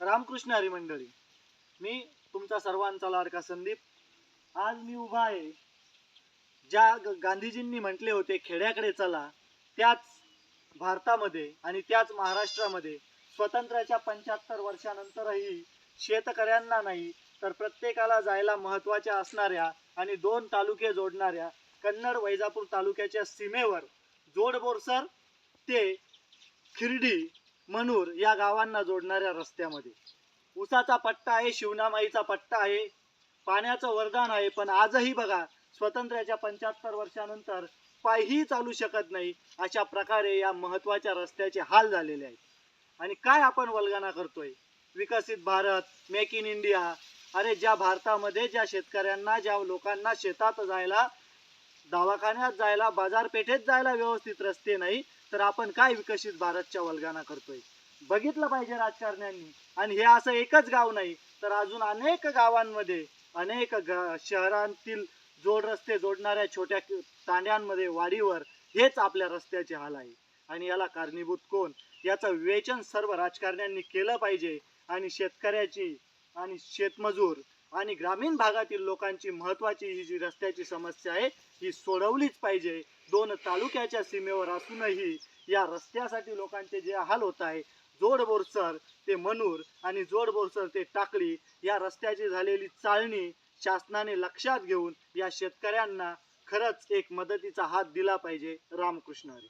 रामकृष्ण हरी मंडळी मी तुमचा सर्वांचा लाडका संदीप. आज मी उभा आहे. ज्या ग- गांधीजींनी म्हटले होते खेड्याकडे चला त्याच भारतामध्ये आणि त्याच महाराष्ट्रामध्ये. स्वतंत्राच्या पंच्याहत्तर वर्षानंतरही शेतकऱ्यांना नाही तर प्रत्येकाला जायला महत्त्वाच्या असणाऱ्या आणि दोन तालुके जोडणाऱ्या कन्नड वैजापूर तालुक्याच्या सीमेवर जोडबोरसर ते खिर्डी मनूर या गावांना जोडणाऱ्या रस्त्यामध्ये. उसाचा पट्टा आहे शिवनामाईचा पट्टा आहे पाण्याचं वरदान आहे पण आजही बघा स्वातंत्र्याच्या पंच्याहत्तर वर्षानंतर पायही चालू शकत नाही अशा प्रकारे या महत्त्वाच्या रस्त्याचे हाल झालेले आहेत. आणि काय आपण वल्गना करतोय? विकसित भारत मेक इन इंडिया. अरे ज्या भारतामध्ये ज्या शेतकऱ्यांना ज्या लोकांना शेतात जायला दवाखान्यात जायला बाजारपेठेत जायला व्यवस्थित रस्ते नाही तर आपण काय विकसित भारतच्या वल्गाना करतोय? बघितलं पाहिजे राजकारण्यांनी. आणि हे असं एकच गाव नाही तर अजून अनेक गावांमध्ये अनेक ग शहरांतील जोड रस्ते जोडणाऱ्या छोट्या तांड्यांमध्ये वाडीवर हेच आपल्या रस्त्याचे हाल आहे. आणि याला कारणीभूत कोण? याचं विवेचन सर्व राजकारण्यांनी केलं पाहिजे. आणि शेतकऱ्याची आणि शेतमजूर आणि ग्रामीण भागातील लोकांची महत्वाची ही जी रस्त्याची समस्या आहे ही सोडवलीच पाहिजे. दोन तालुक्याच्या सीमेवर असूनही या रस्त्यासाठी लोकांचे जे हाल होत आहे जोड बोरसर ते मनूर आणि जोड बोरसर ते टाकळी या रस्त्याची झालेली चाळणी शासनाने लक्षात घेऊन या शेतकऱ्यांना खरंच एक मदतीचा हात दिला पाहिजे. रामकृष्ण हरी.